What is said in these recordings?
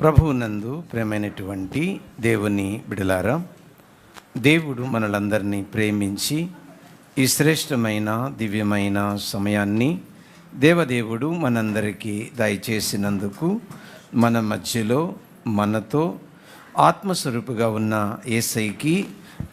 ప్రభువునందు ప్రేమైనటువంటి దేవుని బిడలారా దేవుడు మనలందరినీ ప్రేమించి ఈ శ్రేష్టమైన దివ్యమైన సమయాన్ని దేవదేవుడు మనందరికీ దయచేసినందుకు మన మధ్యలో మనతో ఆత్మస్వరూపుగా ఉన్న ఏసైకి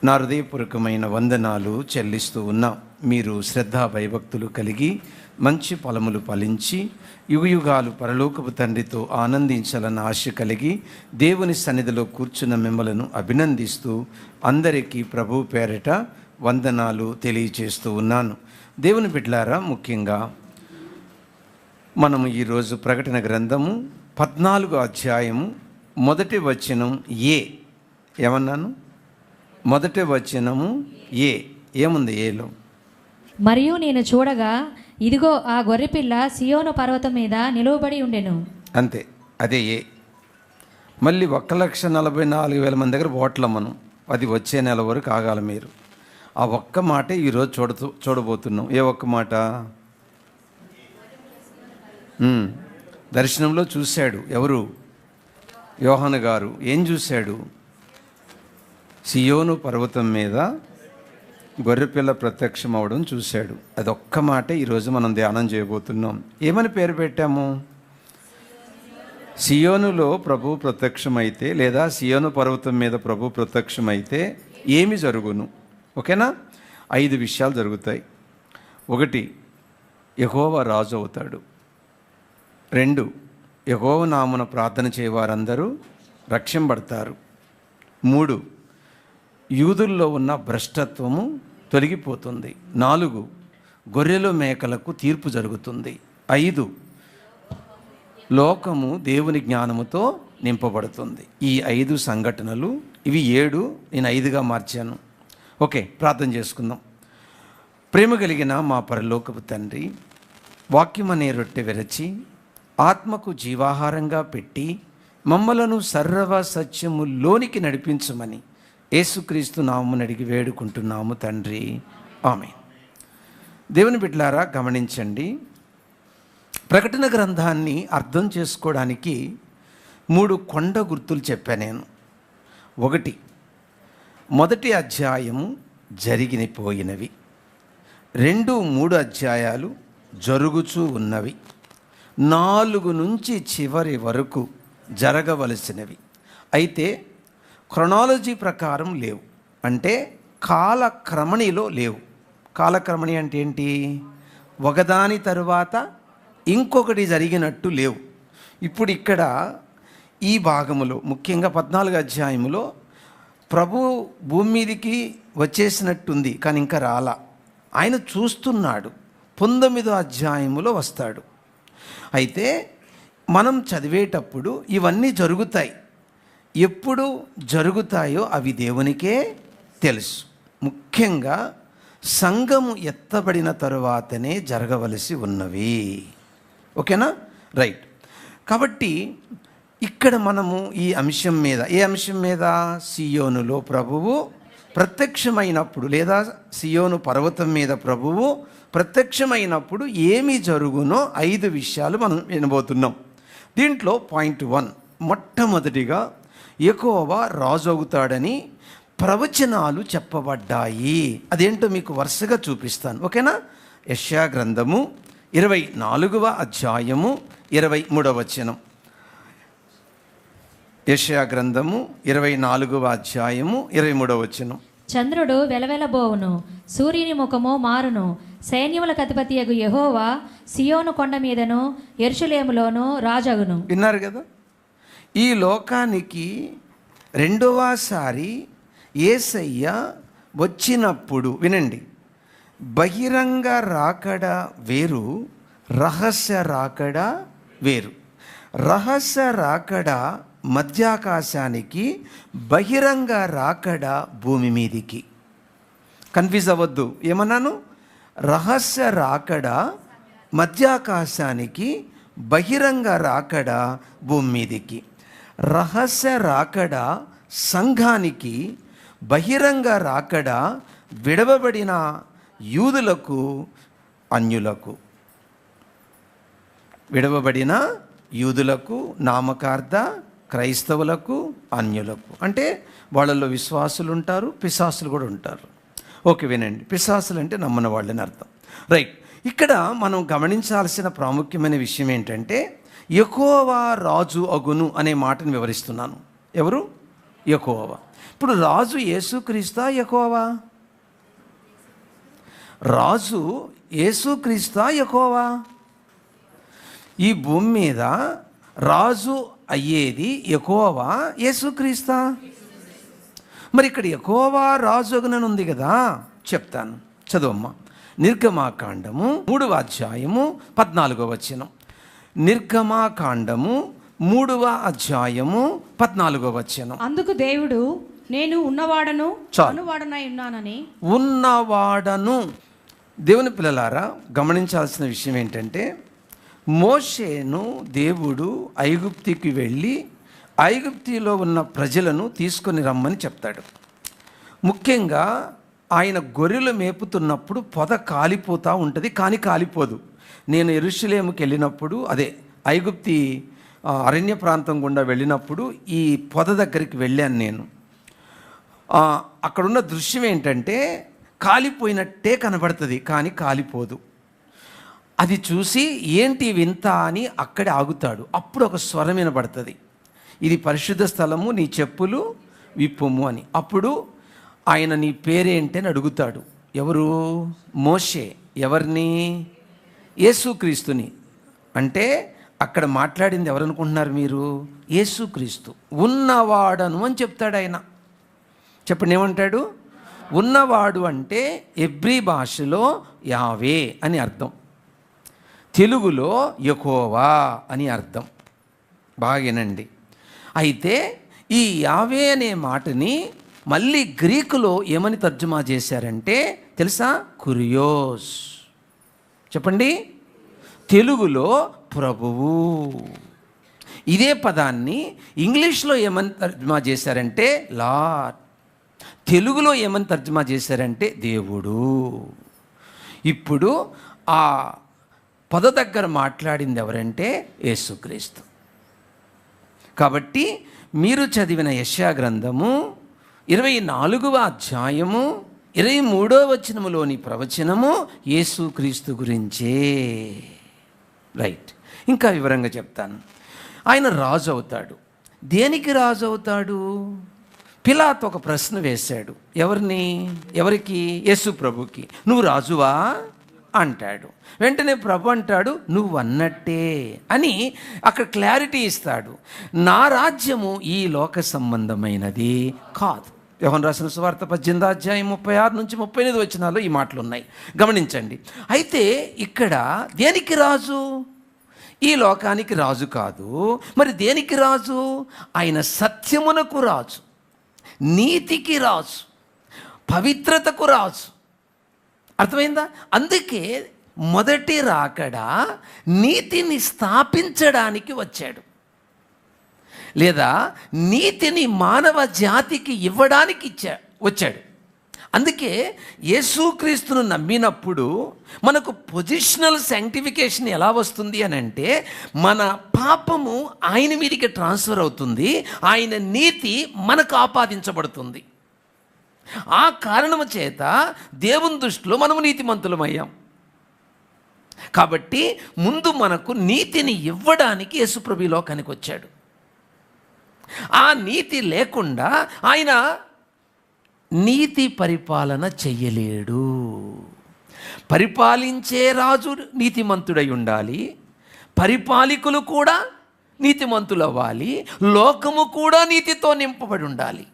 నా హృదయపూర్వకమైన వందనాలు చెల్లిస్తూ ఉన్నా. మీరు శ్రద్ధా భయభక్తులు కలిగి మంచి ఫలములు ఫలించి యుగయుగాలు పరలోకపు తండ్రితో ఆనందించాలన్న ఆశ కలిగి దేవుని సన్నిధిలో కూర్చున్న మిమ్మలను అభినందిస్తూ అందరికీ ప్రభు పేరిట వందనాలు తెలియచేస్తూ ఉన్నాను. దేవుని బిడ్లారా ముఖ్యంగా మనము ఈరోజు ప్రకటన గ్రంథము పద్నాలుగో అధ్యాయము మొదటి వచనం ఏ? ఏమన్నాను? మొదటి వచనము ఏ? ఏముంది ఏలో? మరియు నేను చూడగా ఇదిగో ఆ గొర్రెపిల్ల సియోను పర్వతం మీద నిలువబడి ఉండెను. అంతే అదే ఏ. మళ్ళీ ఒక్క లక్ష నలభై నాలుగు వేల మంది దగ్గర ఓట్ల మనం అది వచ్చే నెల వరకు ఆగాలి మీరు. ఆ ఒక్క మాటే ఈరోజు చూడతూ చూడబోతున్నాం. ఏ ఒక్క మాట? దర్శనంలో చూశాడు ఎవరు? యోహాను గారు. ఏం చూశాడు? సియోను పర్వతం మీద గొర్రెపిల్ల ప్రత్యక్షం అవడం చూశాడు. అదొక్క మాట ఈరోజు మనం ధ్యానం చేయబోతున్నాం. ఏమని పేరు పెట్టాము? సియోనులో ప్రభు ప్రత్యక్షమైతే లేదా సియోను పర్వతం మీద ప్రభు ప్రత్యక్షమైతే ఏమి జరుగును? ఓకేనా? ఐదు విషయాలు జరుగుతాయి. ఒకటి యహోవ రాజు అవుతాడు. రెండు యహోవ నామున ప్రార్థన చేయవారందరూ రక్షింపడతారు మూడు యూదుల్లో ఉన్న భ్రష్టత్వము తొలగిపోతుంది. నాలుగు గొర్రెలు మేకలకు తీర్పు జరుగుతుంది. ఐదు లోకము దేవుని జ్ఞానముతో నింపబడుతుంది. ఈ ఐదు సంఘటనలు ఇవి ఏడు నేను ఐదుగా మార్చాను. ఓకే ప్రార్థన చేసుకుందాం. ప్రేమ కలిగిన మా పరలోకపు తండ్రి వాక్యం అనే రొట్టె విరచి ఆత్మకు జీవాహారంగా పెట్టి మమ్మలను సర్వ సత్యములోనికి నడిపించమని యేసుక్రీస్తు నామని అడిగి వేడుకుంటున్నాము తండ్రి. ఆమె దేవుని బిడ్లారా గమనించండి. ప్రకటన గ్రంథాన్ని అర్థం చేసుకోవడానికి మూడు కొండ గుర్తులు చెప్పాను నేను. ఒకటి మొదటి అధ్యాయము జరిగిపోయినవి రెండు మూడు అధ్యాయాలు జరుగుచూ ఉన్నవి. నాలుగు నుంచి చివరి వరకు జరగవలసినవి. అయితే క్రొనాలజీ ప్రకారం లేవు. అంటే కాలక్రమణిలో లేవు. కాలక్రమణి అంటే ఏంటి? ఒకదాని తరువాత ఇంకొకటి జరిగినట్టు లేవు. ఇప్పుడు ఇక్కడ ఈ భాగములో ముఖ్యంగా పద్నాలుగు అధ్యాయములో ప్రభు భూమి మీదికి వచ్చేసినట్టుంది కానీ ఇంకా రాలా. ఆయన చూస్తున్నాడు. పంతొమ్మిదో అధ్యాయములో వస్తాడు. అయితే మనం చదివేటప్పుడు ఇవన్నీ జరుగుతాయి. ఎప్పుడు జరుగుతాయో అవి దేవునికే తెలుసు. ముఖ్యంగా సంఘము ఎత్తబడిన తరువాతనే జరగవలసి ఉన్నవి. ఓకేనా? రైట్. కాబట్టి ఇక్కడ మనము ఈ అంశం మీద ఏ అంశం మీద? సియోనులో ప్రభువు ప్రత్యక్షమైనప్పుడు లేదా సియోను పర్వతం మీద ప్రభువు ప్రత్యక్షమైనప్పుడు ఏమి జరుగునో ఐదు విషయాలు మనం వినబోతున్నాం. దీంట్లో పాయింట్ వన్ మొట్టమొదటిగా ఎక్కువ రాజు అవుతాడని ప్రవచనాలు చెప్పబడ్డాయి. అదేంటో మీకు వరుసగా చూపిస్తాను. ఓకేనా? యశా గ్రంథము ఇరవై నాలుగవ అధ్యాయము ఇరవై మూడవ వచనం. యశా గ్రంథము ఇరవై నాలుగవ అధ్యాయము ఇరవై మూడవ వచనం. చంద్రుడు వెలవెలబోవును సూర్యుని ముఖము మారును. సైన్యములకు అధిపతియగు యెహోవా సియోను కొండ మీదను ఎరుషులేములోను రాజగును. విన్నారు కదా? ఈ లోకానికి రెండవసారి ఏసయ్య వచ్చినప్పుడు వినండి బహిరంగ రాకడ వేరు రహస్య రాకడ వేరు. రహస్య రాకడ మధ్యాకాశానికి బహిరంగ రాకడ భూమి మీదికి. కన్ఫ్యూజ్ అవ్వద్దు. ఏమన్నాను? రహస్య రాకడ మధ్యాకాశానికి బహిరంగ రాకడ భూమి మీదికి. రహస్య రాకడ సంఘానికి బహిరంగ రాకడ విడవబడిన యూదులకు అన్యులకు. విడవబడిన యూదులకు నామకార్థ క్రైస్తవులకు అన్యులకు. అంటే వాళ్ళల్లో విశ్వాసులు ఉంటారు పిశాసులు కూడా ఉంటారు. ఓకే వినండి. పిశాసులు అంటే నమ్మని వాళ్ళని అర్థం. రైట్. ఇక్కడ మనం గమనించాల్సిన ప్రాముఖ్యమైన విషయం ఏంటంటే ఎకోవా రాజు అగును అనే మాటను వివరిస్తున్నాను. ఎవరు? ఎక్కువవా ఇప్పుడు రాజు యేసుక్రీస్తా ఎక్కువవా రాజు యేసుక్రీస్తా ఎక్కువవా ఈ భూమి మీద రాజు అయ్యేది ఎక్కువవా యేసుక్రీస్తా? మరి ఇక్కడ ఎక్కువవా రాజు అగునని ఉంది కదా? చెప్తాను. చదువమ్మా. నిర్గమాకాండము మూడవ అధ్యాయము పద్నాలుగో వచనం. నిర్గమాకాండము మూడవ అధ్యాయము పద్నాలుగో వచనం. అందుకు దేవుడు నేను ఉన్నవాడను చాలు. అనువాడనై ఉన్నానని. ఉన్నవాడను. దేవుని పిల్లలారా గమనించాల్సిన విషయం ఏంటంటే మోషేను దేవుడు ఐగుప్తికి వెళ్ళి ఐగుప్తిలో ఉన్న ప్రజలను తీసుకొని రమ్మని చెప్తాడు. ముఖ్యంగా ఆయన గొర్రెలు మేపుతున్నప్పుడు పొద కాలిపోతూ ఉంటుంది కానీ కాలిపోదు. నేను ఎరుషులేముకి వెళ్ళినప్పుడు అదే ఐగుప్తి అరణ్య ప్రాంతం గుండా వెళ్ళినప్పుడు ఈ పొద దగ్గరికి వెళ్ళాను నేను. అక్కడున్న దృశ్యం ఏంటంటే కాలిపోయినట్టే కనబడుతుంది కానీ కాలిపోదు. అది చూసి ఏంటి వింత? అని అక్కడే ఆగుతాడు. అప్పుడు ఒక స్వరం వినబడుతుంది. ఇది పరిశుద్ధ స్థలము నీ చెప్పులు విప్పుము అని. అప్పుడు ఆయన నీ పేరేంటి అని అడుగుతాడు. ఎవరు? మోషే. ఎవరిని? యేసుక్రీస్తుని అంటే అక్కడ మాట్లాడింది ఎవరనుకుంటున్నారు మీరు? యేసుక్రీస్తు ఉన్నవాడను అని చెప్తాడు ఆయన. చెప్పండి ఏమంటాడు? ఉన్నవాడు అంటే ఎబ్రి భాషలో యావే అని అర్థం. తెలుగులో యకోవా అని అర్థం. బాగేనండి అయితే ఈ యావే అనే మాటని మళ్ళీ గ్రీకులో ఏమని తర్జుమా చేశారంటే తెలుసా? కురియోస్. చెప్పండి. తెలుగులో ప్రభువు. ఇదే పదాన్ని ఇంగ్లీష్లో ఏమని తర్జుమా చేశారంటే లార్డ్. తెలుగులో ఏమని తర్జుమా చేశారంటే దేవుడు. ఇప్పుడు ఆ పద దగ్గర మాట్లాడింది ఎవరంటే యేసుక్రీస్తు. కాబట్టి మీరు చదివిన యశా గ్రంథము ఇరవై నాలుగవ అధ్యాయము ఇరవై మూడో వచనములోని ప్రవచనము యేసుక్రీస్తు గురించే. రైట్. ఇంకా వివరంగా చెప్తాను. ఆయన రాజు అవుతాడు దేనికి రాజు అవుతాడు పిలాత్ ఒక ప్రశ్న వేశాడు. ఎవరిని? ఎవరికి? యేసు ప్రభుకి. నువ్వు రాజువా? అంటాడు. వెంటనే ప్రభు అంటాడు నువ్వు అన్నట్టే అని అక్కడ క్లారిటీ ఇస్తాడు. నా రాజ్యము ఈ లోక సంబంధమైనది కాదు. యోహన్ రాసిన సువార్త పద్దెనిమిది అధ్యాయం ముప్పై ఆరు నుంచి ముప్పై ఎనిమిది వచ్చినాలో ఈ మాటలు ఉన్నాయి గమనించండి. అయితే ఇక్కడ దేనికి రాజు? ఈ లోకానికి రాజు కాదు. మరి దేనికి రాజు? ఆయన సత్యమునకు రాజు. నీతికి రాజు. పవిత్రతకు రాజు. అర్థమైందా? అందుకే మొదటి రాకడా నీతిని స్థాపించడానికి వచ్చాడు. లేదా నీతిని మానవ జాతికి ఇవ్వడానికి ఇచ్చా వచ్చాడు. అందుకే యేసుక్రీస్తును నమ్మినప్పుడు మనకు పొజిషనల్ సైంటిఫికేషన్ ఎలా వస్తుంది అని అంటే మన పాపము ఆయన మీదకి ట్రాన్స్ఫర్ అవుతుంది ఆయన నీతి మనకు ఆపాదించబడుతుంది. ఆ కారణము చేత దేవుని దృష్టిలో మనము నీతిమంతులమయ్యాం కాబట్టి ముందు మనకు నీతిని ఇవ్వడానికి యేసుప్రభు లోకానికి వచ్చాడు. ఆ నీతి లేకుండా ఆయన నీతి పరిపాలన చెయ్యలేడు. పరిపాలించే రాజు నీతిమంతుడై ఉండాలి. పరిపాలికులు కూడా నీతిమంతులు అవ్వాలి లోకము కూడా నీతితో నింపబడి ఉండాలి.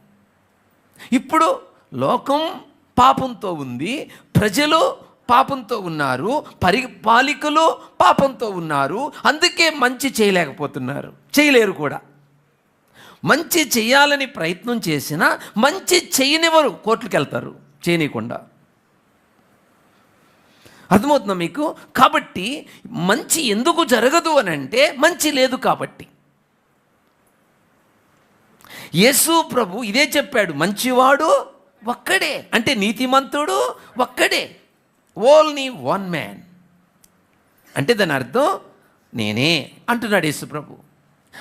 ఇప్పుడు లోకం పాపంతో ఉంది. ప్రజలు పాపంతో ఉన్నారు. పరిపాలికులు పాపంతో ఉన్నారు. అందుకే మంచి చేయలేకపోతున్నారు. చేయలేరు కూడా. మంచి చేయాలని ప్రయత్నం చేసినా మంచి చేయనివ్వరు. కోర్టుకి వెళ్తారు. చేయనీయకుండా. అర్థమవుతుందా మీకు? కాబట్టి మంచి ఎందుకు జరగదు అని అంటే మంచి లేదు కాబట్టి. యేసు ప్రభు ఇదే చెప్పాడు మంచివాడు ఒక్కడే. అంటే నీతిమంతుడు ఒక్కడే. Only one man. అంటే దాని అర్థం నేనే అంటున్నాడు యేసు ప్రభు.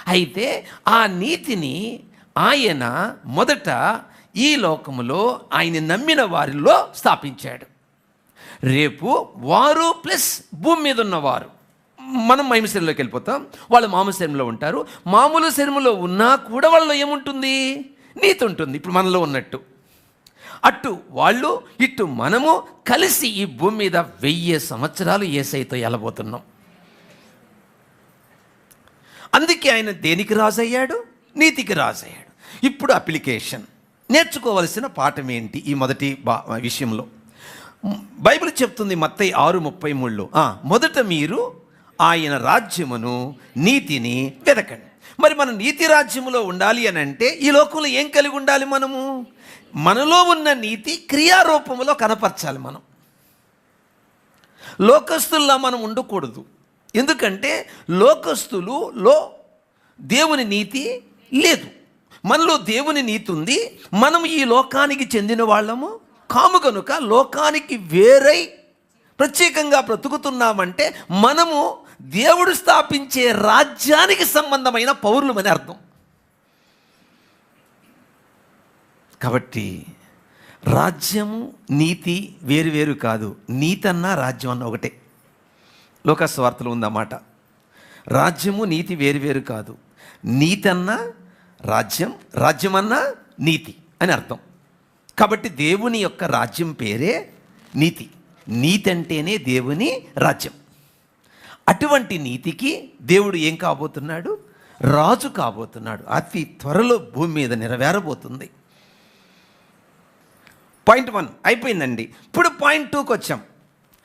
అయితే ఆ నీతిని ఆయన మొదట ఈ లోకములో ఆయన నమ్మిన వారిలో స్థాపించాడు. రేపు వారు ప్లస్ భూమి మీద ఉన్నవారు. మనం మహిమ శరీరంలోకి వెళ్ళిపోతాం. వాళ్ళు మామూలు శరీరంలో ఉంటారు. మామూలు శరీరంలో ఉన్నా కూడా వాళ్ళలో ఏముంటుంది? నీతి ఉంటుంది. ఇప్పుడు మనలో ఉన్నట్టు. అటు వాళ్ళు ఇటు మనము కలిసి ఈ భూమి మీద వెయ్యి సంవత్సరాలు ఏసైతో వెళ్ళబోతున్నాం అందుకే ఆయన దేనికి రాజయ్యాడు? నీతికి రాజయ్యాడు. ఇప్పుడు అప్లికేషన్. నేర్చుకోవలసిన పాఠం ఏంటి ఈ మొదటి విషయంలో? బైబిల్ చెప్తుంది మత్తయి ఆరు ముప్పై మూడులో. మొదట మీరు ఆయన రాజ్యమును నీతిని వెతకండి మరి మనం నీతి రాజ్యములో ఉండాలి అని అంటే ఈ లోకంలో ఏం కలిగి ఉండాలి మనము? మనలో ఉన్న నీతి క్రియారూపములో కనపరచాలి మనం. లోకస్తుల్లా మనం ఉండకూడదు. ఎందుకంటే లోకస్తులు లో దేవుని నీతి లేదు. మనలో దేవుని నీతి ఉంది. మనం ఈ లోకానికి చెందిన వాళ్ళము. కాము కనుక లోకానికి వేరై ప్రత్యేకంగా బ్రతుకుతున్నామంటే మనము దేవుడు స్థాపించే రాజ్యానికి సంబంధమైన పౌరులమని అర్థం. కాబట్టి రాజ్యము నీతి వేరు వేరు కాదు. నీతన్నా రాజ్యం అన్న ఒకటే. లోకస్వార్తలు ఉందన్నమాట. రాజ్యము నీతి వేరు వేరు కాదు. నీతి అన్నా రాజ్యం రాజ్యమన్నా నీతి అని అర్థం. కాబట్టి దేవుని యొక్క రాజ్యం పేరే నీతి. నీతి అంటేనే దేవుని రాజ్యం. అటువంటి నీతికి దేవుడు ఏం కాబోతున్నాడు? రాజు కాబోతున్నాడు. అతి త్వరలో భూమి మీద నెరవేరబోతుంది. పాయింట్ వన్ అయిపోయిందండి. ఇప్పుడు పాయింట్ టూకి వచ్చాం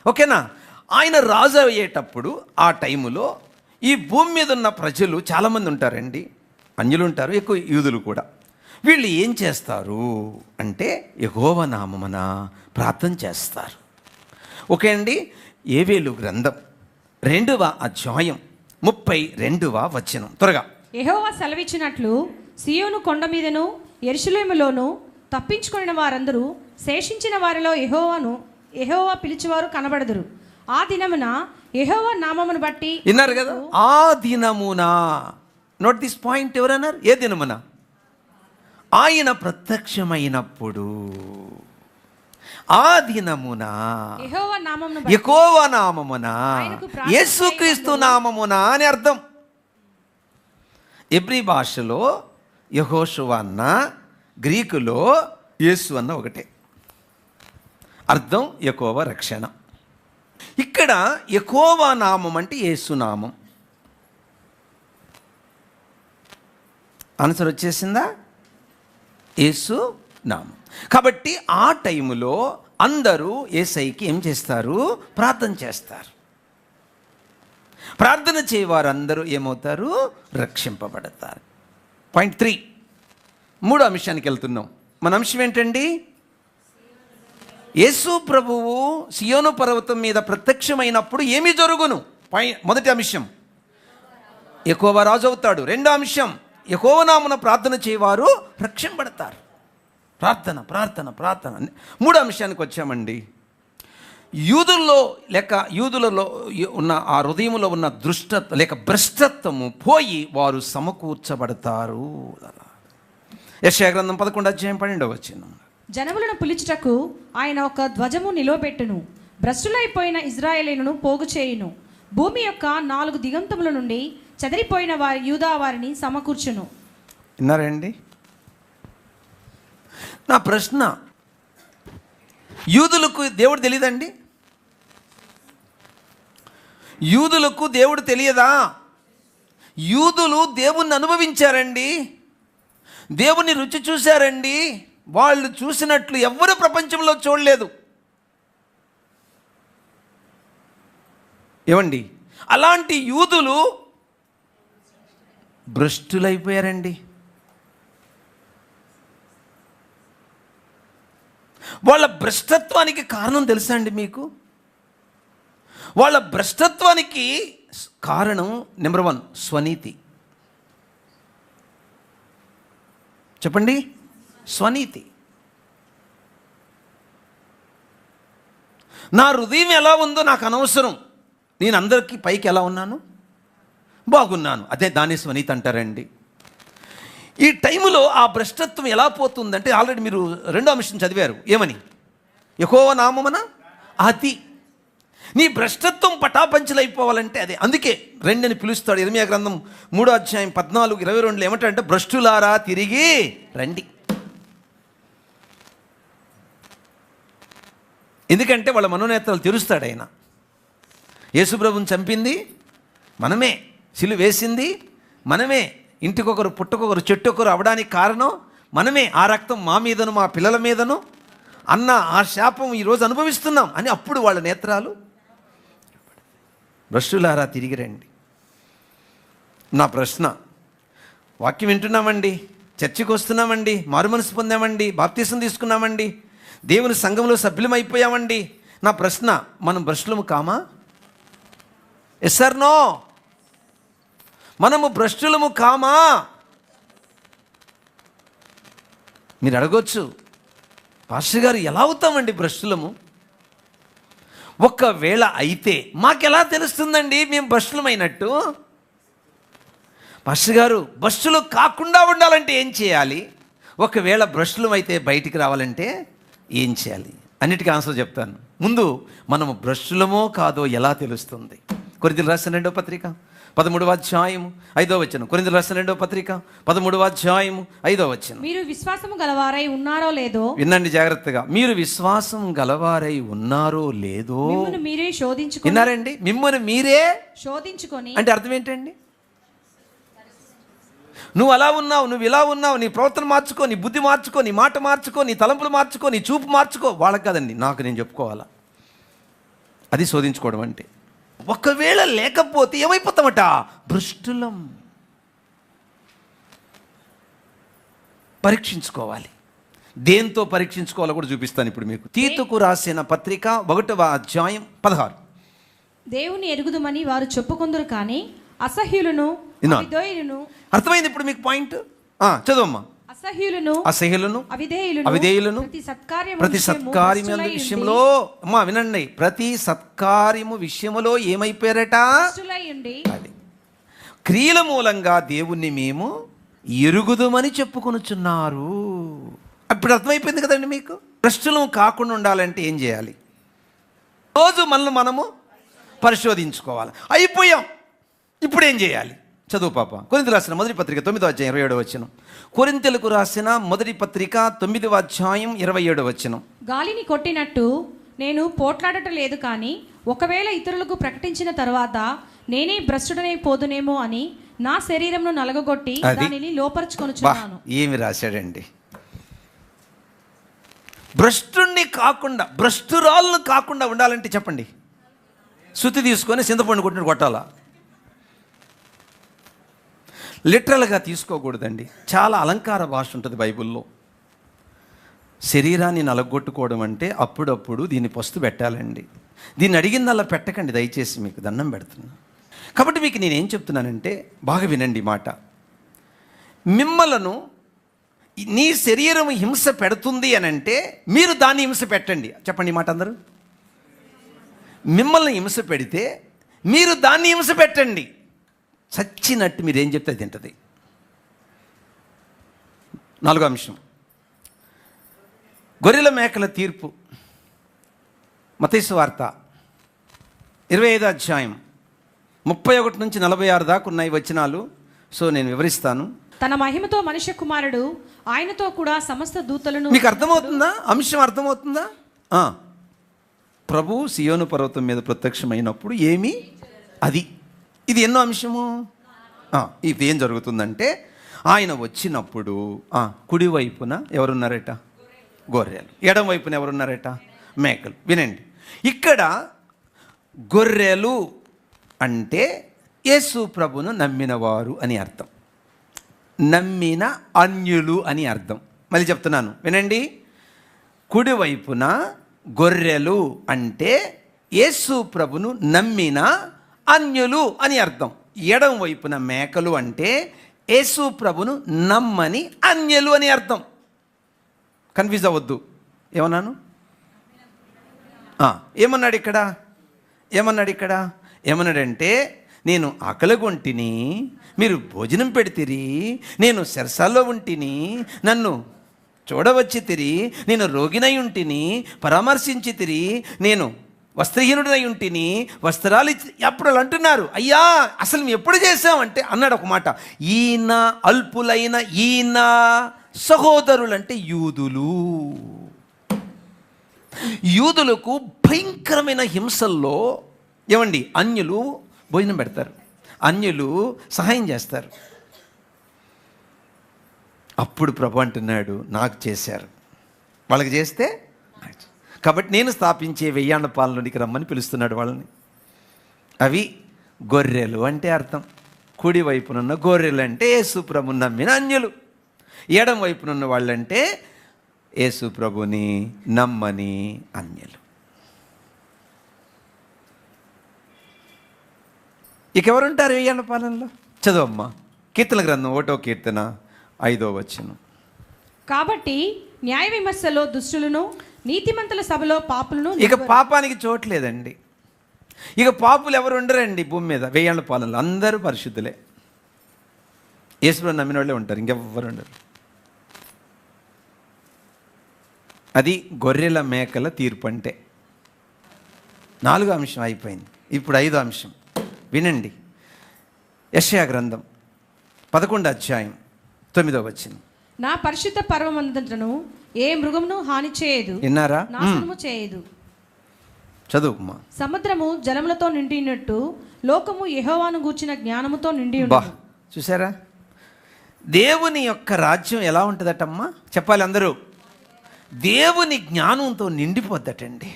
ఓకేనా? ఆయన రాజు అయ్యేటప్పుడు ఆ టైములో ఈ భూమి మీద ఉన్న ప్రజలు చాలామంది ఉంటారండి. అన్యులు ఉంటారు ఎక్కువ యూదులు కూడా. వీళ్ళు ఏం చేస్తారు అంటే యహోవ నామమున ప్రార్థన చేస్తారు. ఓకే అండి ఏవేలు గ్రంథం రెండవ అధ్యాయం ముప్పై రెండవ వచనం. త్వరగా. యెహోవా సెలవిచ్చినట్లు సియోను కొండ మీదను ఎరుషులేములోను తప్పించుకున్న వారందరూ శేషించిన వారిలో యెహోవాను యెహోవా పిలిచేవారు కనబడదురు. ఆ దినమున యెహోవా నామమును బట్టి విన్నారు కదా? ఆ దినమున నోట్ దిస్ పాయింట్ ఎవరన్నారు? ఏ దినమున? ఆయన ప్రత్యక్షమైనప్పుడు. ఆ దినమున ఎకోవ నామమున యేసుక్రీస్తు నామమున అని అర్థం. ఎబ్రి భాషలో యహోషువ అన్న గ్రీకులో యేసు అన్న ఒకటే. అర్థం యకోవ రక్షణ. ఇక్కడ ఎకోవా నామం అంటే యేసు నామం. ఆన్సర్ వచ్చేసిందా? యేసు నామం. కాబట్టి ఆ టైంలో అందరూ ఏసైకి ఏం చేస్తారు? ప్రార్థన చేస్తారు. ప్రార్థన చేయవారందరూ ఏమవుతారు? రక్షింపబడతారు. Point three. మూడో అంశానికి వెళ్తున్నాం. మన అంశం ఏంటండి? యేసు ప్రభువు సియోను పర్వతం మీద ప్రత్యక్షమైనప్పుడు ఏమి జరుగును? పై మొదటి అంశం. ఎక్కువ రాజు అవుతాడు. రెండో అంశం. ఎక్కువ నామున ప్రార్థన చేయవారు రక్షింపడతారు ప్రార్థన ప్రార్థన ప్రార్థన. మూడో అంశానికి వచ్చామండి. యూదుల్లో లేక యూదులలో ఉన్న ఆ హృదయంలో ఉన్న దృష్టత్వం లేక భ్రష్టత్వము పోయి వారు సమకూర్చబడతారు. యశా గ్రంథం పదకొండు అధ్యాయం పన్నెండవ వచ్చిన జనములను పిలుచుటకు ఆయన ఒక ధ్వజము నిలవబెట్టును. భ్రష్టులైపోయిన ఇజ్రాయేలీలను పోగు చేయును. భూమి యొక్క నాలుగు దిగంతముల నుండి చెదిరిపోయిన వారి యూదా వారిని సమకూర్చును. విన్నారండి? నా ప్రశ్న యూదులకు దేవుడు తెలియదండి? యూదులకు దేవుడు తెలియదా? యూదులు దేవుణ్ణి అనుభవించారండి? దేవుని రుచి చూశారండి? వాళ్ళు చూసినట్లు ఎవ్వరు ప్రపంచంలో చూడలేదు. ఏమండి? అలాంటి యూదులు భ్రష్టులైపోయారండి. వాళ్ళ భ్రష్టత్వానికి కారణం తెలుసా అండి మీకు? వాళ్ళ భ్రష్టత్వానికి కారణం నెంబర్ వన్ స్వనీతి. చెప్పండి. స్వనీతి. నా హృదయం ఎలా ఉందో నాకు అనవసరం. నేను అందరికీ పైకి ఎలా ఉన్నాను? బాగున్నాను. అదే దాని స్వనీతి అంటారండి. ఈ టైములో ఆ భ్రష్టత్వం ఎలా పోతుందంటే ఆల్రెడీ మీరు రెండో అంశం చదివారు. ఏమని? ఎక్కువ నామమన అతి. నీ భ్రష్టత్వం పటాపంచలైపోవాలంటే అదే. అందుకే రెండని పిలుస్తాడు. ఇరమియా గ్రంథం మూడో అధ్యాయం పద్నాలుగు ఇరవై రెండులో ఏమంటాడంటే భ్రష్టులారా తిరిగి రండి. ఎందుకంటే వాళ్ళ మనోనేత్రాలు తెరుస్తాడు ఆయన. యేసుప్రభుని చంపింది మనమే సిలు వేసింది మనమే. ఇంటికొకరు పుట్టకొకరు చెట్టుకొకరు అవడానికి కారణం మనమే. ఆ రక్తం మా మీదను మా పిల్లల మీదను. అన్న ఆ శాపం ఈరోజు అనుభవిస్తున్నాం అని అప్పుడు వాళ్ళ నేత్రాలు. భ్రష్టులారా తిరిగి రండి. నా ప్రశ్న వాక్యం వింటున్నామండి చర్చికి వస్తున్నామండి మారుమనసు పొందామండి బాప్తీసం తీసుకున్నామండి దేవుని సంఘంలో సభ్యులమైపోయామండి. నా ప్రశ్న మనం భ్రష్టులము కామా? ఎస్ సార్ నో మనము భ్రష్టులము కామా? మీరు అడగొచ్చు. పాస్టర్ గారు ఎలా అవుతామండి భ్రష్టులము? ఒకవేళ అయితే మాకెలా తెలుస్తుందండి మేము భ్రష్టులమైనట్టు? పాస్టర్ గారు భ్రష్టులు కాకుండా ఉండాలంటే ఏం చేయాలి? ఒకవేళ భ్రష్టులం అయితే బయటికి రావాలంటే ఏం చేయాలి? అన్నిటికీ ఆన్సర్ చెప్తాను. ముందు మనము భ్రష్టులమో కాదో ఎలా తెలుస్తుంది? కొరింతలు రాసిన రెండో పత్రిక పదమూడవ అధ్యాయము ఐదో వచనం. కొరింతలు రాసిన రెండో పత్రిక పదమూడవ అధ్యాయము ఐదో వచనం. మీరు విశ్వాసము గలవారై ఉన్నారో లేదో వినండి జాగ్రత్తగా. మీరు విశ్వాసం గలవారై ఉన్నారో లేదో మీరే శోధించుకొని విన్నారండి? మిమ్మల్ని మీరే శోధించుకొని అంటే అర్థం ఏంటండి? నువ్వు అలా ఉన్నావు నువ్వు ఇలా ఉన్నావు నీ ప్రవర్తన మార్చుకో నీ బుద్ధి మార్చుకో నీ మాట మార్చుకో నీ తలంపులు మార్చుకో నీ చూపు మార్చుకో. వాళ్ళకి కదండి నాకు నేను చెప్పుకోవాలా? అది శోధించుకోవడం అంటే. ఒకవేళ లేకపోతే ఏమైపోతామట? భ్రష్టులం పరీక్షించుకోవాలి. దేంతో పరీక్షించుకోవాలో కూడా చూపిస్తాను ఇప్పుడు మీకు. తీతుకు రాసిన పత్రిక ఒకటవ అధ్యాయం పదహారు. దేవుని ఎరుగుదమని వారు చెప్పుకుందరు కానీ అసహ్యులను. అవిధేయులను అర్థమైంది ఇప్పుడు మీకు పాయింట్? ఆ, చదవమ్మా. అసహ్యులను అసహ్యులను అవిధేయులను అవిధేయులను ప్రతి సత్కార్యము ప్రతి సత్కార్యము విషయంలో అమ్మా వినండి. ప్రతి సత్కార్యము విషయములో ఏమైపోయారట? అది. క్రియల మూలంగా దేవుణ్ణి మేము ఎరుగుదమని చెప్పుకొనుచున్నారు. అప్పుడు అర్థమైపోయింది కదండి మీకు? భ్రష్టులం కాకుండా ఉండాలంటే ఏం చేయాలి? రోజు మనల్ని మనము పరిశోధించుకోవాలి. అయిపోయాం. ఇప్పుడు ఏం చేయాలి? చదువు పాప. కొరింతలు రాసిన మొదటి పత్రిక తొమ్మిదో అధ్యాయం ఇరవై ఏడవ వచ్చిన కొరింతలకు రాసిన మొదటి పత్రిక తొమ్మిదవ అధ్యాయం ఇరవై ఏడవ వచ్చిన గాలిని కొట్టినట్టు నేను పోట్లాడట లేదు కానీ ఒకవేళ ఇతరులకు ప్రకటించిన తర్వాత నేనే భ్రష్టుడనే పోదునేమో అని నా శరీరంను నలగగొట్టి అది. దానిని బా లోపరుచుకొనుచున్నాను ఏమి రాశాడండి? భ్రష్టుణ్ణి కాకుండా భ్రష్టురాలను కాకుండా ఉండాలంటే చెప్పండి. శృతి తీసుకొని చింతపండు కొట్టినట్టు కొట్టాలా? లిటరల్గా తీసుకోకూడదండి. చాలా అలంకార భాష ఉంటుంది బైబిల్లో. శరీరాన్ని నలగొట్టుకోవడం అంటే అప్పుడప్పుడు దీన్ని పస్తు పెట్టాలండి. దీన్ని అడిగిందల్లా పెట్టకండి దయచేసి మీకు దండం పెడుతున్నా. కాబట్టి మీకు నేనేం చెప్తున్నానంటే బాగా వినండి మాట. మిమ్మలను నీ శరీరం హింస పెడుతుంది అని అంటే మీరు దాన్ని హింస పెట్టండి. చెప్పండి మాట అందరూ. మిమ్మల్ని హింస పెడితే మీరు దాన్ని హింస పెట్టండి. చచ్చినట్టు మీరు ఏం చెప్తే తింటది. నాలుగో అంశం. గొర్రెల మేకల తీర్పు. మతేసు వార్త. ఇరవై ఐదో అధ్యాయం. ముప్పై ఒకటి నుంచి నలభై ఆరు దాకా ఉన్నాయి వచనాలు. సో నేను వివరిస్తాను. తన మహిమతో మనుష్య కుమారుడు ఆయనతో కూడా సమస్త దూతలను మీకు అర్థమవుతుందా? అంశం అర్థమవుతుందా. ప్రభు సియోను పర్వతం మీద ప్రత్యక్షమైనప్పుడు ఏమి? అది. ఇది ఎన్నో అంశము? ఇది ఏం జరుగుతుందంటే ఆయన వచ్చినప్పుడు కుడివైపున ఎవరున్నారట? గొర్రెలు. ఎడం వైపున ఎవరున్నారట? మేకలు. వినండి. ఇక్కడ గొర్రెలు అంటే యేసు ప్రభును నమ్మినవారు అని అర్థం. నమ్మిన అన్యులు అని అర్థం. మళ్ళీ చెప్తున్నాను. వినండి. కుడివైపున గొర్రెలు అంటే యేసు ప్రభును నమ్మిన అన్యులు అని అర్థం. ఎడం వైపున మేకలు అంటే యేసు ప్రభును నమ్మని అన్యులు అని అర్థం. కన్ఫ్యూజ్ అవ్వద్దు. ఏమన్నాను? ఏమన్నాడు ఇక్కడ? ఏమన్నాడు ఇక్కడ? ఏమన్నాడంటే నేను ఆకలిగొంటిని మీరు భోజనం పెడితిరి నేను సెరసాల్లో ఉంటిని నన్ను చూడవచ్చి తిరి నేను రోగినై ఉంటిని పరామర్శించి తిరి నేను వస్త్రహీనుడినై ఉంటిని వస్త్రాలు ఇచ్చి అప్పుడు అంటున్నారు అయ్యా అసలు మేము ఎప్పుడు చేసామంటే అన్నాడు ఒక మాట ఈయన అల్పులైన ఈయన సహోదరులంటే యూదులు. యూదులకు భయంకరమైన హింసల్లో ఏమండి అన్యులు భోజనం పెడతారు అన్యులు సహాయం చేస్తారు. అప్పుడు ప్రభు అంటున్నాడు నాకు చేశారు. వాళ్ళకి చేస్తే కాబట్టి నేను స్థాపించే వెయ్యాళ్ళ పాలనలోనికి రమ్మని పిలుస్తున్నాడు వాళ్ళని. అవి గొర్రెలు అంటే అర్థం. కుడి వైపునున్న గొర్రెలు అంటే యేసుప్రభు నమ్మిన అన్యులు. ఎడం వైపునున్న వాళ్ళంటే యేసుప్రభుని నమ్మని అన్యులు. ఇక ఎవరుంటారు వెయ్యాళ్ళ పాలనలో? చదవమ్మా. కీర్తన గ్రంథం ఒకటో కీర్తన ఐదో వచ్చను కాబట్టి న్యాయ విమర్శలో దుష్టులను నీతిమంతుల సభలో పాపులను ఇక పాపానికి చోట్లేదండి ఇక పాపులు ఎవరు ఉండరండి భూమి మీద వెయ్యాళ్ళ పాలనలో. అందరూ పరిశుద్ధులే. యేసుప్రభు నమ్మిన వాళ్ళే ఉంటారు ఇంకెవ్వరు ఉండరు. అది గొర్రెల మేకల తీర్పు అంటే. నాలుగో అంశం అయిపోయింది. ఇప్పుడు ఐదో అంశం. వినండి. యశయా గ్రంథం పదకొండు అధ్యాయం తొమ్మిదో వచ్చింది నా పరిశుద్ధ పర్వమందును ఏ మృగమును హాని చేయదు విన్నారా? నాశనము చేయదు. చదువుమ్మా సముద్రము జలములతో నిండినట్టు లోకము యెహోవాను గూర్చిన జ్ఞానముతో నిండి. చూసారా దేవుని యొక్క రాజ్యం ఎలా ఉంటుందటమ్మా? చెప్పాలి అందరూ. దేవుని జ్ఞానంతో నిండిపోద్దటండి.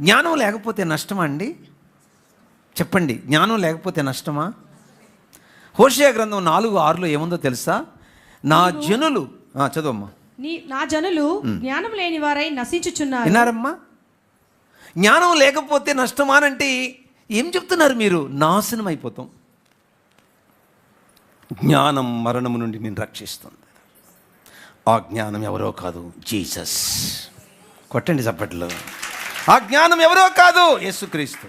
జ్ఞానం లేకపోతే నష్టమా అండి? చెప్పండి జ్ఞానం లేకపోతే నష్టమా? హోషియా గ్రంథం నాలుగు ఆరులో ఏముందో తెలుసా? నా జనులు చదవమ్మా. నీ నా జనులు జ్ఞానం లేని వారై నశించుచున్నారు. విన్నారమ్మా? జ్ఞానం లేకపోతే నష్టమానంటే ఏం చెప్తున్నారు మీరు? నాశనం అయిపోతాం జ్ఞానం మరణము నుండి నేను రక్షిస్తుంది. ఆ జ్ఞానం ఎవరో కాదు జీసస్. కొట్టండి చప్పట్లో. ఆ జ్ఞానం ఎవరో కాదు యేసుక్రీస్తు.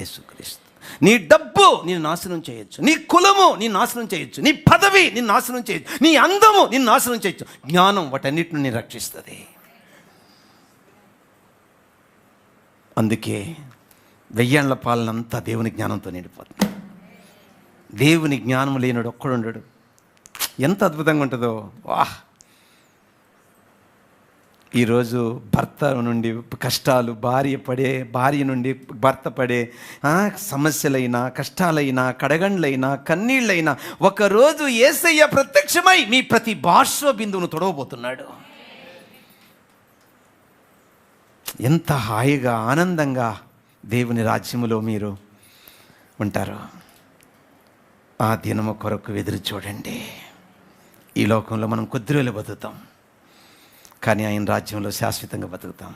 యేసుక్రీస్తు. నీ డబ్బు నేను నాశనం చేయొచ్చు. నీ కులము నేను నాశనం చేయొచ్చు. నీ పదవి నేను నాశనం చేయొచ్చు. నీ అందము నేను నాశనం చేయొచ్చు. జ్ఞానం వాటన్నిటిని నేను రక్షిస్తుంది. అందుకే వెయ్యేళ్ళ పాలన అంతా దేవుని జ్ఞానంతో నిండిపోతుంది. దేవుని జ్ఞానం లేనుడు ఒక్కడుండడు ఎంత అద్భుతంగా ఉంటుందో. వాహ్! ఈరోజు భర్త నుండి కష్టాలు భార్య పడే భార్య నుండి భర్త పడే సమస్యలైనా కష్టాలైనా కడగండ్లైనా కన్నీళ్ళైనా ఒకరోజు ఏసయ్య ప్రత్యక్షమై మీ ప్రతి బాష్వ బిందువును తొడవబోతున్నాడు. ఎంత హాయిగా ఆనందంగా దేవుని రాజ్యములో మీరు ఉంటారు. ఆ దినము కొరకు ఎదురు చూడండి. ఈ లోకంలో మనం కొద్ది రోజులు బతుకుతాం. కానీ ఆయన రాజ్యంలో శాశ్వతంగా బతుకుతాం.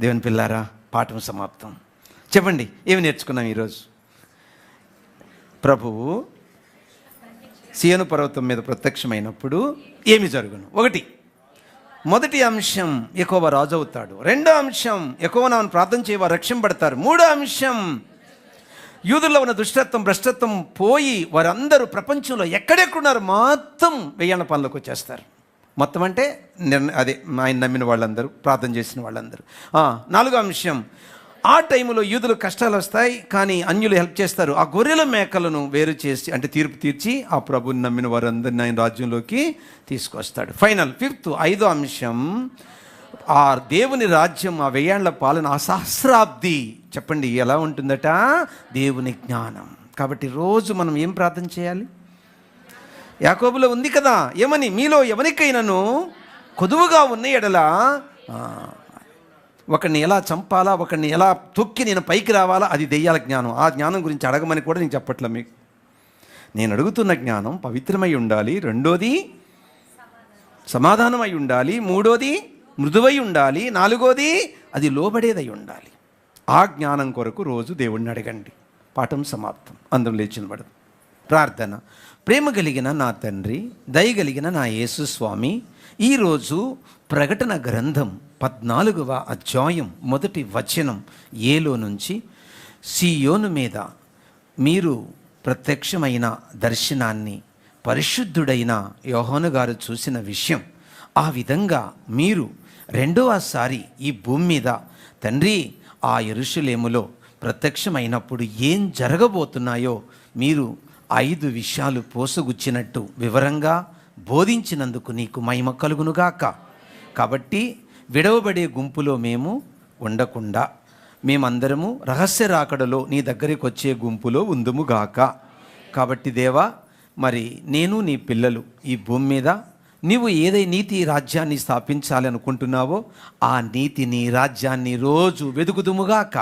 దేవుని పిల్లారా పాఠం సమాప్తం. చెప్పండి ఏమి నేర్చుకున్నాం ఈరోజు? ప్రభువు సియను పర్వతం మీద ప్రత్యక్షమైనప్పుడు ఏమి జరుగును? ఒకటి మొదటి అంశం ఎక్కువ రాజు అవుతాడు రెండో అంశం ఎక్కువ నామని ప్రార్థన చేయవారు రక్షింపడతారు మూడో అంశం యూదుల్లో ఉన్న దుష్టత్వం భ్రష్టత్వం పోయి వారందరూ ప్రపంచంలో ఎక్కడెక్కడున్నారు మొత్తం వెయ్యాల పనులకు వచ్చేస్తారు. మొత్తం అంటే నిర్ణ అదే ఆయన నమ్మిన వాళ్ళందరూ ప్రార్థన చేసిన వాళ్ళందరూ. నాలుగో అంశం. ఆ టైంలో యూదులు కష్టాలు వస్తాయి కానీ అన్యులు హెల్ప్ చేస్తారు. ఆ గొర్రెల మేకలను వేరు చేసి అంటే తీర్పు తీర్చి ఆ ప్రభుని నమ్మిన వారందరిని ఆయన రాజ్యంలోకి తీసుకొస్తాడు. ఫైనల్ ఫిఫ్త్ ఐదో అంశం. ఆ దేవుని రాజ్యం ఆ వెయ్యేళ్ళ పాలన ఆ సహస్రాబ్ది. చెప్పండి ఎలా ఉంటుందట? దేవుని జ్ఞానం. కాబట్టి రోజు మనం ఏం ప్రార్థన చేయాలి? యాకోబులో ఉంది కదా. ఏమని? మీలో ఎవరికైనాను కొదువుగా ఉన్న ఎడల? ఒకడిని ఎలా చంపాలా? ఒకడిని ఎలా తొక్కి నేను పైకి రావాలా? అది దెయ్యాల జ్ఞానం. ఆ జ్ఞానం గురించి అడగమని కూడా నేను చెప్పట్లే మీకు. నేను అడుగుతున్న జ్ఞానం పవిత్రమై ఉండాలి. రెండోది సమాధానమై ఉండాలి. మూడోది మృదువై ఉండాలి. నాలుగోది అది లోబడేదై ఉండాలి. ఆ జ్ఞానం కొరకు రోజు దేవుణ్ణి అడగండి. పాఠం సమాప్తం. అందరం లేచిన పడదు ప్రార్థన. ప్రేమ కలిగిన నా తండ్రి దయగలిగిన నా యేసు స్వామి ఈరోజు ప్రకటన గ్రంథం పద్నాలుగవ అధ్యాయం మొదటి వచనం ఏలో నుంచి సియోను మీద. మీరు ప్రత్యక్షమైన దర్శనాన్ని పరిశుద్ధుడైన యోహోను గారు చూసిన విషయం ఆ విధంగా మీరు రెండవసారి ఈ భూమి మీద తండ్రి ఆ ఎరుషులేములో ప్రత్యక్షమైనప్పుడు ఏం జరగబోతున్నాయో మీరు ఐదు విషయాలు పోసగుచ్చినట్టు వివరంగా బోధించినందుకు నీకు మహిమ కలుగునుగాక. కాబట్టి విడవబడే గుంపులో మేము ఉండకుండా మేమందరము రహస్య రాకడలో నీ దగ్గరికి వచ్చే గుంపులో ఉందుముగాక. కాబట్టి దేవా మరి నేను నీ పిల్లలు ఈ భూమి మీద నీవు ఏదై నీతి రాజ్యాన్ని స్థాపించాలి అనుకుంటున్నావో ఆ నీతిని రాజ్యాన్ని రోజు వెతుకుదుముగాక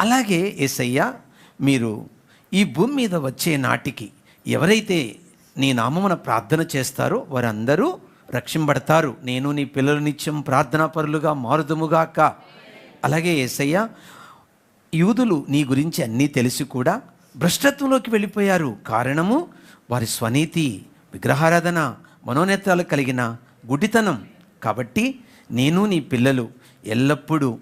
అలాగే ఏసయ్య మీరు ఈ భూమి మీద వచ్చే నాటికి ఎవరైతే నీ నామమున ప్రార్థన చేస్తారో వారందరూ రక్షింపడతారు నేను నీ పిల్లలు నిత్యం ప్రార్థనా పరులుగా మారుదుముగాక. అలాగే ఏసయ్య యూదులు నీ గురించి అన్నీ తెలిసి కూడా భ్రష్టత్వంలోకి వెళ్ళిపోయారు. కారణము వారి స్వనీతి విగ్రహారాధన మనోనేత్రాలు కలిగిన గుడితనం. కాబట్టి నేను నీ పిల్లలు ఎల్లప్పుడూ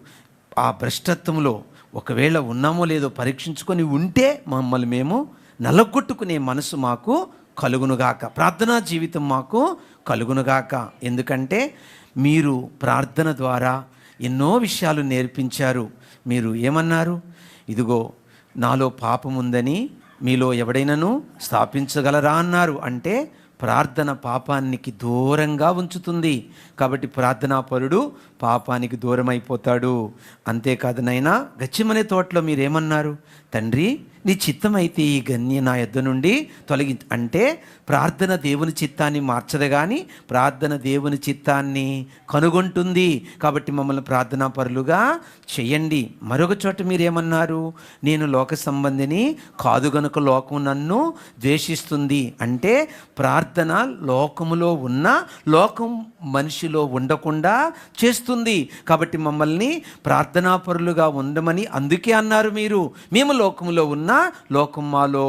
ఆ భ్రష్టత్వంలో ఒకవేళ ఉన్నామో లేదో పరీక్షించుకొని ఉంటే మమ్మల్ని మేము నలగొట్టుకునే మనసు మాకు కలుగునుగాక. ప్రార్థనా జీవితం మాకు కలుగునుగాక. ఎందుకంటే మీరు ప్రార్థన ద్వారా ఎన్నో విషయాలు నేర్పించారు. మీరు ఏమన్నారు? ఇదిగో నాలో పాపం ఉందని మీలో ఎవడైనను స్థాపించగలరా అన్నారు. అంటే ప్రార్థన పాపానికి దూరంగా ఉంచుతుంది. కాబట్టి ప్రార్థనాపరుడు పాపానికి దూరం అయిపోతాడు అంతేకాదు నైనా గచ్చిమనే తోటలో మీరేమన్నారు? తండ్రి నీ చిత్తమైతే ఈ గన్య నా యొద్ నుండి తొలగి అంటే ప్రార్థన దేవుని చిత్తాన్ని మార్చదు కానీ ప్రార్థన దేవుని చిత్తాన్ని కనుగొంటుంది. కాబట్టి మమ్మల్ని ప్రార్థనా పరులుగా చేయండి. మరొక చోట మీరేమన్నారు? నేను లోక సంబంధిని కాదు గనుక లోకం నన్ను ద్వేషిస్తుంది. అంటే ప్రార్థన లోకములో ఉన్న లోకం మనిషిలో ఉండకుండా చేస్తుంది. కాబట్టి మమ్మల్ని ప్రార్థనాపరులుగా ఉండమని అందుకే అన్నారు మీరు. మేము లోకములో ఉన్న లోకం మాలో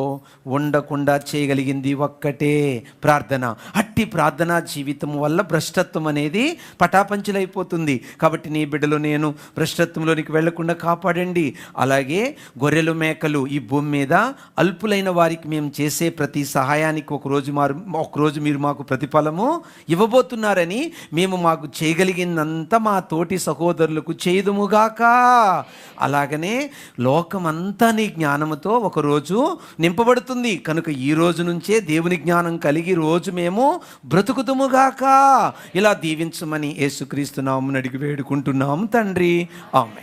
ఉండకుండా చేయగలిగింది ఒక్కటే ప్రార్థన. అట్టి ప్రార్థనా జీవితం వల్ల భ్రష్టత్వం అనేది పటాపంచులైపోతుంది. కాబట్టి నీ బిడ్డలు నేను భ్రష్టత్వంలోనికి వెళ్ళకుండా కాపాడండి. అలాగే గొర్రెలు మేకలు ఈ భూమి మీద అల్పులైన వారికి మేము చేసే ప్రతి సహాయానికి ఒకరోజు మారు ఒకరోజు మీరు మాకు ప్రతిఫలము ఇవ్వబోతున్నారని మేము మాకు చేయగలిగిందంతా మా తోటి సహోదరులకు చేయదుముగాక అలాగనే లోకమంతా నీ జ్ఞానముతో ఒకరోజు నింపబడుతుంది. కనుక ఈ రోజు నుంచే దేవుని జ్ఞానం కలిగి రోజు మేము బ్రతుకుతుముగాక. ఇలా దీవించమని యేసుక్రీస్తు నామని అడిగి వేడుకుంటున్నాము తండ్రి. ఆమె